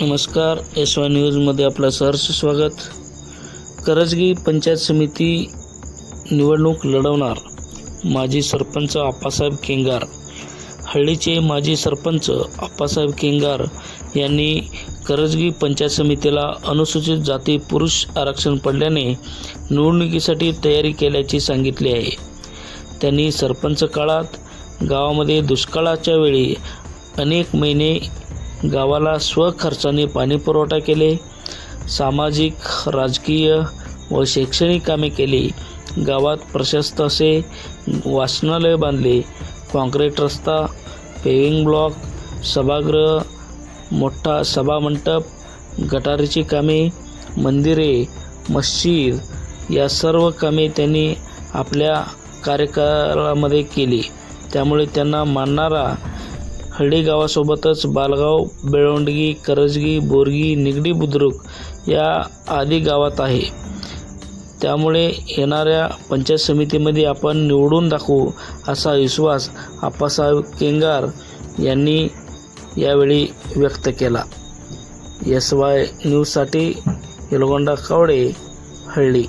नमस्कार S Y न्यूजमध्ये आपलं सहर्ष स्वागत. करजगी पंचायत समिती निवडणूक लढवणार माजी सरपंच आप्पासाहेब केंगार. हळ्ळीचे माजी सरपंच आप्पासाहेब केंगार यांनी करजगी पंचायत समितीला अनुसूचित जाती पुरुष आरक्षण पडल्याने निवडणुकीसाठी तयारी केल्याचे सांगितले आहे. त्यांनी सरपंच काळात गावामध्ये दुष्काळाच्या वेळी अनेक महिने गावाला स्वखर्चाने पाणीपुरवठा केले सामाजिक राजकीय व शैक्षणिक कामे केली. गावात प्रशस्त असे वाचनालय बांधले. कॉन्क्रीट रस्ता पेविंग ब्लॉक सभागृह मोठा सभामंडप गटारीची कामे मंदिरे मस्जिद या सर्व कामे त्यांनी आपल्या कार्यकाळामध्ये केली. त्यामुळे त्यांना मानणारा हळदी गावासोबतच बालगाव बेळवंडगी करजगी बोरगी निगडी बुद्रुक या आदी गावात आहे. त्यामुळे येणाऱ्या पंचायत समितीमध्ये आपण निवडून दाखवू असा विश्वास आप्पासाहेब केंगार यांनी यावेळी व्यक्त केला. एस वाय न्यूजसाठी येलगोंडा कावडे हळ्ळी